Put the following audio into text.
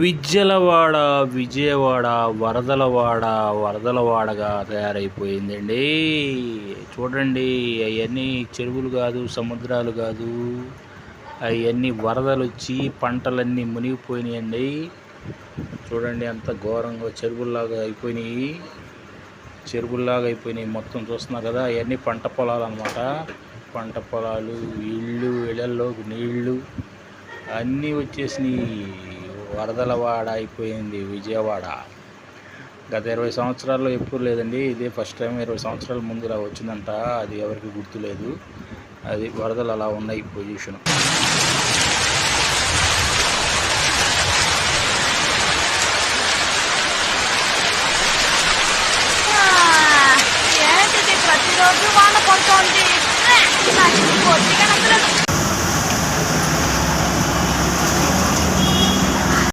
విజ్జలవాడ విజయవాడ వరదలవాడ వరదలవాడగా తయారైపోయిందండి. చూడండి అవన్నీ చెరువులు కాదు సముద్రాలు కాదు అవన్నీ వరదలు వచ్చి పంటలన్నీ మునిగిపోయినాయండి. చూడండి అంత ఘోరంగా చెరువుల్లాగా అయిపోయినాయి. చెరువుల్లాగా అయిపోయినాయి మొత్తం చూస్తున్నారు కదా అవన్నీ పంట పొలాలు అనమాట పంట పొలాలు ఇళ్ళు ఇళ్ళల్లో నీళ్ళు అన్నీ వచ్చేసినాయి. వరదల వాడ అయిపోయింది విజయవాడ. గత ఇరవై సంవత్సరాల్లో ఎప్పుడు లేదండి ఇదే ఫస్ట్ టైం ఇరవై సంవత్సరాల ముందు ఇలా వచ్చిందంట అది ఎవరికి గుర్తులేదు. అది వరదలు అలా ఉన్నాయి పొజిషన్. ప్రతిరోజు వాన పడుతోంది